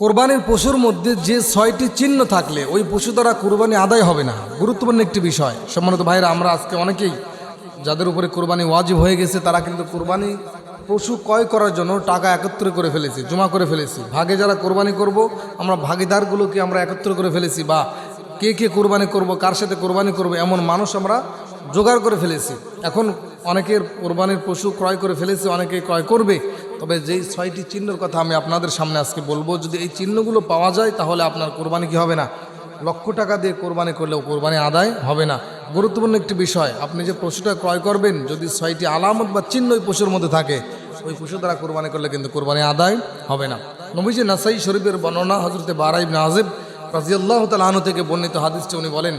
কোরবানির পশুর মধ্যে যে ছয়টি চিহ্ন থাকলে ওই পশু দ্বারা কোরবানি আদায় হবে না। গুরুত্বপূর্ণ একটি বিষয়। সম্মানিত ভাইরা আমরা আজকে অনেকেই যাদের উপরে কোরবানি ওয়াজিব হয়ে গেছে, তারা কিন্তু কোরবানি পশু ক্রয় করার জন্য টাকা একত্র করে ফেলেছি, জমা করে ফেলেছি। ভাগে যারা কোরবানি করব, আমরা ভাগিদারগুলোকে আমরা একত্র করে ফেলেছি বা কে কে কোরবানি করব, কার সাথে কোরবানি করব, এমন মানুষ আমরা জোগাড় করে ফেলেছি। এখন অনেকের কোরবানির পশু ক্রয় করে ফেলেছে অনেকে ক্রয় করবে। তবে যেই ছয়টি চিহ্নের কথা আমি আপনাদের সামনে আজকে বলব, যদি এই চিহ্নগুলো পাওয়া যায়, তাহলে আপনার কোরবানি কি হবে না? লক্ষ টাকা দিয়ে কোরবানি করলেও কোরবানি আদায় হবে না। গুরুত্বপূর্ণ একটি বিষয়, আপনি যে পশুটা ক্রয় করবেন, যদি ছয়টি আলামত বা চিহ্ন ওই পশুর মধ্যে থাকে, ওই পশু দ্বারা কোরবানি করলে কিন্তু কোরবানি আদায় হবে না। নবীজি নাসাই শরীফের বর্ণনা হজরতে বারাইব নাজিব রাজিয়াল্লাহ তালু থেকে বর্ণিত হাদিসটি উনি বলেন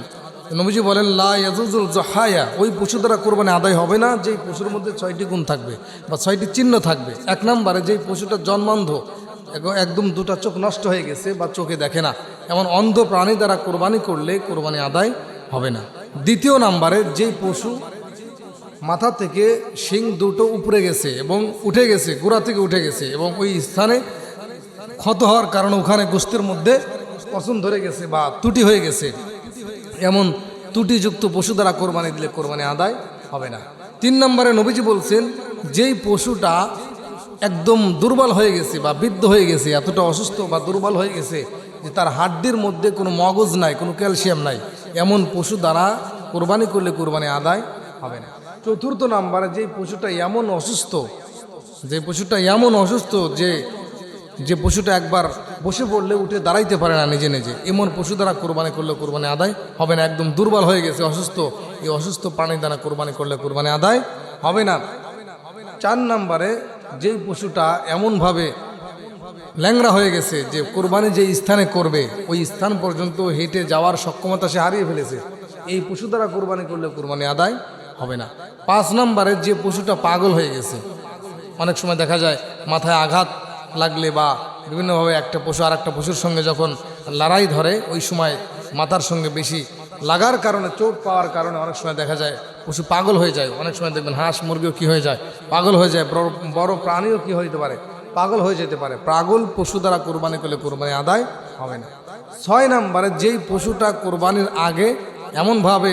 নবীজি বলেন, লা ইয়াজুজুল জহায়া ওই পশু দ্বারা কোরবানি আদায় হবে না, যেই পশুর মধ্যে ছয়টি গুণ থাকবে বা ছয়টি চিহ্ন থাকবে। এক নম্বরে যেই পশুটা জন্মান্ধ একদম দুটা চোখ নষ্ট হয়ে গেছে বা চোখে দেখে না, এমন অন্ধ প্রাণী দ্বারা কোরবানি করলে কোরবানি আদায় হবে না। দ্বিতীয় নাম্বারে যেই পশু মাথা থেকে শিং দুটো উপরে গেছে এবং উঠে গেছে, গোড়া থেকে উঠে গেছে এবং ওই স্থানে ক্ষত হওয়ার কারণে ওখানে গোস্তের মধ্যে পছন ধরে গেছে বা ত্রুটি হয়ে গেছে এমন ত্রুটিযুক্ত পশু দ্বারা কোরবানি দিলে কোরবানি আদায় হবে না। তিন নম্বরে নবীজি বলছেন, যেই পশুটা একদম দুর্বল হয়ে গেছে বা বৃদ্ধ হয়ে গেছে, এতটা অসুস্থ বা দুর্বল হয়ে গেছে যে তার হাড্ডির মধ্যে কোনো মগজ নাই, কোনো ক্যালসিয়াম নাই, এমন পশু দ্বারা কোরবানি করলে কোরবানি আদায় হবে না। চতুর্থ নাম্বারে, যেই পশুটা এমন অসুস্থ যে পশুটা এমন অসুস্থ যে যে পশুটা একবার বসে পড়লে উঠে দাঁড়াইতে পারে না নিজে নিজে। এমন পশু দ্বারা কোরবানি করলে কোরবানি আদায় হবে না। একদম দুর্বল হয়ে গেছে, অসুস্থ। এই অসুস্থ প্রাণী দ্বারা কোরবানি করলে কোরবানি আদায় হবে না। চার নম্বরে যেই পশুটা এমনভাবে ল্যাংরা হয়ে গেছে যে কোরবানি যে স্থানে করবে, ওই স্থান পর্যন্ত হেঁটে যাওয়ার সক্ষমতা সে হারিয়ে ফেলেছে। এই পশু দ্বারা কোরবানি করলে কোরবানি আদায় হবে না। পাঁচ নম্বরে যে পশুটা পাগল হয়ে গেছে, অনেক সময় দেখা যায় মাথায় আঘাত লাগলে বা বিভিন্নভাবে একটা পশু আর একটা পশুর সঙ্গে যখন লড়াই ধরে, ওই সময় মাথার সঙ্গে বেশি লাগার কারণে, চোট পাওয়ার কারণে অনেক সময় দেখা যায় পশু পাগল হয়ে যায়। অনেক সময় দেখবেন হাঁস মুরগিও কী হয়ে যায়? পাগল হয়ে যায়, বড় বড় প্রাণীও কী হইতে পারে? পাগল হয়ে যেতে পারে। পাগল পশু দ্বারা কোরবানি করলে কোরবানি আদায় হবে না। ছয় নম্বরে, যেই পশুটা কোরবানির আগে এমনভাবে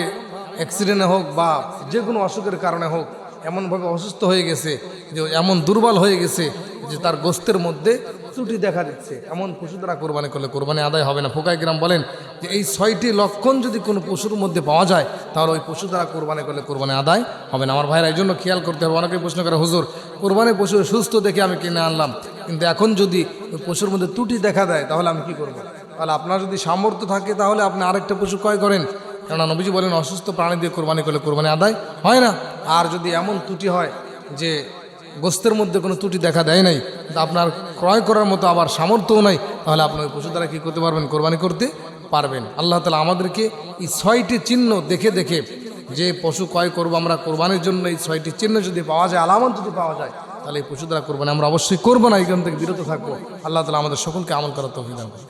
অ্যাক্সিডেন্টে হোক বা যে কোনো অসুখের কারণে হোক এমনভাবে অসুস্থ হয়ে গেছে যে এমন দুর্বল হয়ে গেছে যে তার গোস্তের মধ্যে ত্রুটি দেখা দিচ্ছে। এমন পশু দ্বারা কোরবানি করলে কোরবানি আদায় হবে না। ফোকাই গ্রাম বলেন যে এই ছয়টি লক্ষণ যদি কোনো পশুর মধ্যে পাওয়া যায়, তাহলে ওই পশু দ্বারা কোরবানি করলে কোরবানি আদায় হবে না। আমার ভাইরা এই জন্য খেয়াল করতে হবে। অনেকে প্রশ্ন করে, হুজুর, কোরবানি পশু সুস্থ দেখে আমি কিনে আনলাম। কিন্তু এখন যদি ওই পশুর মধ্যে ত্রুটি দেখা দেয়, তাহলে আমি কি করব? তাহলে আপনার যদি সামর্থ্য থাকে, তাহলে আপনি আরেকটা পশু ক্রয় করেন। কেননা নবীজি বলেন, অসুস্থ প্রাণী দিয়ে কোরবানি করলে কোরবানি আদায় হয় না। আর যদি এমন ত্রুটি হয় যে গোস্তের মধ্যে কোনো ত্রুটি দেখা দেয় নাই আপনার ক্রয় করার মতো আবার সামর্থ্যও নাই, তাহলে আপনি ওই পশু দ্বারা কী করতে পারবেন? কোরবানি করতে পারবেন। আল্লাহ তালা আমাদেরকে এই ছয়টি চিহ্ন দেখে দেখে যে পশু ক্রয় করব আমরা কোরবানির জন্য, এই ছয়টি চিহ্ন যদি পাওয়া যায়, আলামত যদি পাওয়া যায়, তাহলে এই পশু দ্বারা কোরবানি আমরা অবশ্যই করব না, এখান থেকে বিরত থাকব। আল্লাহ তালা আমাদের সকলকে আমল করার তৌফিক দান করুন।